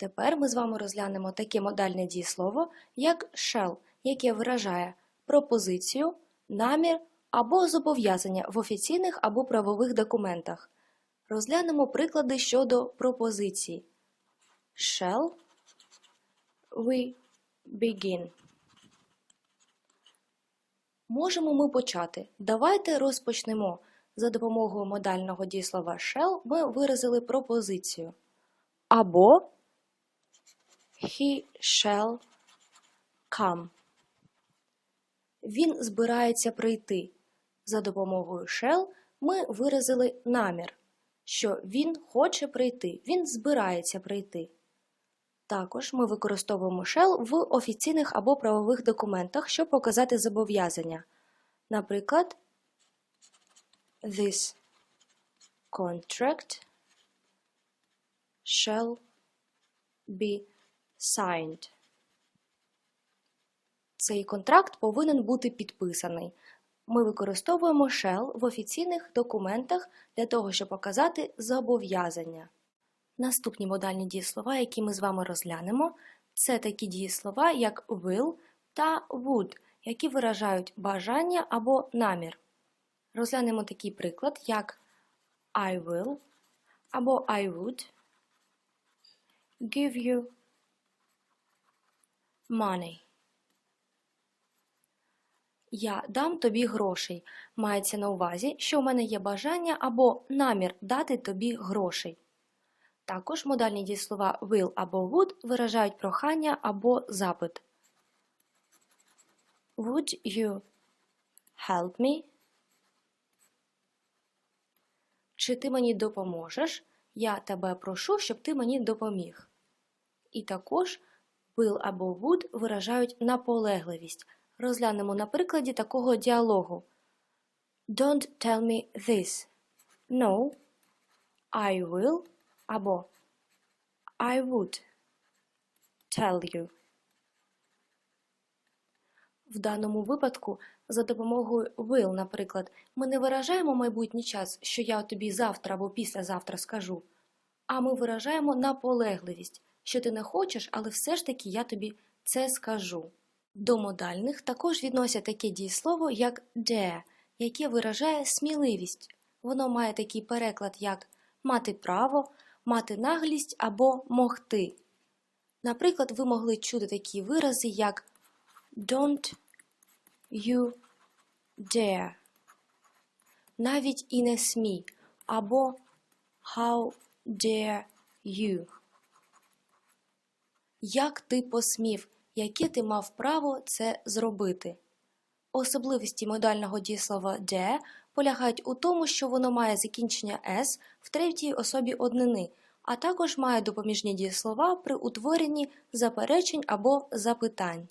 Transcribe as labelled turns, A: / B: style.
A: Тепер ми з вами розглянемо таке модальне дієслово, як shall, яке виражає пропозицію, намір або зобов'язання в офіційних або правових документах. Розглянемо приклади щодо пропозицій. Shall we begin? Можемо ми почати. Давайте розпочнемо. За допомогою модального дієслова shall ми виразили пропозицію. Або He shall come. Він збирається прийти. За допомогою shall ми виразили намір, що він хоче прийти, він збирається прийти. Також ми використовуємо shall в офіційних або правових документах, щоб показати зобов'язання. Наприклад, This contract shall be signed. Цей контракт повинен бути підписаний. Ми використовуємо shall в офіційних документах для того, щоб показати зобов'язання. Наступні модальні дієслова, які ми з вами розглянемо, це такі дієслова, як will та would, які виражають бажання або намір. Розглянемо такий приклад, як I will або I would give you money. Я дам тобі грошей. Мається на увазі, що в мене є бажання або намір дати тобі грошей. Також модальні дієслова will або would виражають прохання або запит. Would you help me? Чи ти мені допоможеш? Я тебе прошу, щоб ти мені допоміг. І також will або would виражають наполегливість. Розглянемо на прикладі такого діалогу. Don't tell me this. No, I will або I would tell you. В даному випадку за допомогою will, наприклад, ми не виражаємо майбутній час, що я тобі завтра або післязавтра скажу, а ми виражаємо наполегливість, що ти не хочеш, але все ж таки я тобі це скажу. До модальних також відносять таке дієслово, як dare, яке виражає сміливість. Воно має такий переклад, як мати право, мати наглість або могти. Наприклад, ви могли чути такі вирази, як Don't you dare. Навіть і не смій. Або How dare you. Як ти посмів, яке ти мав право це зробити? Особливості модального дієслова «де» полягають у тому, що воно має закінчення «с» в третій особі однини, а також має допоміжні дієслова при утворенні заперечень або запитань.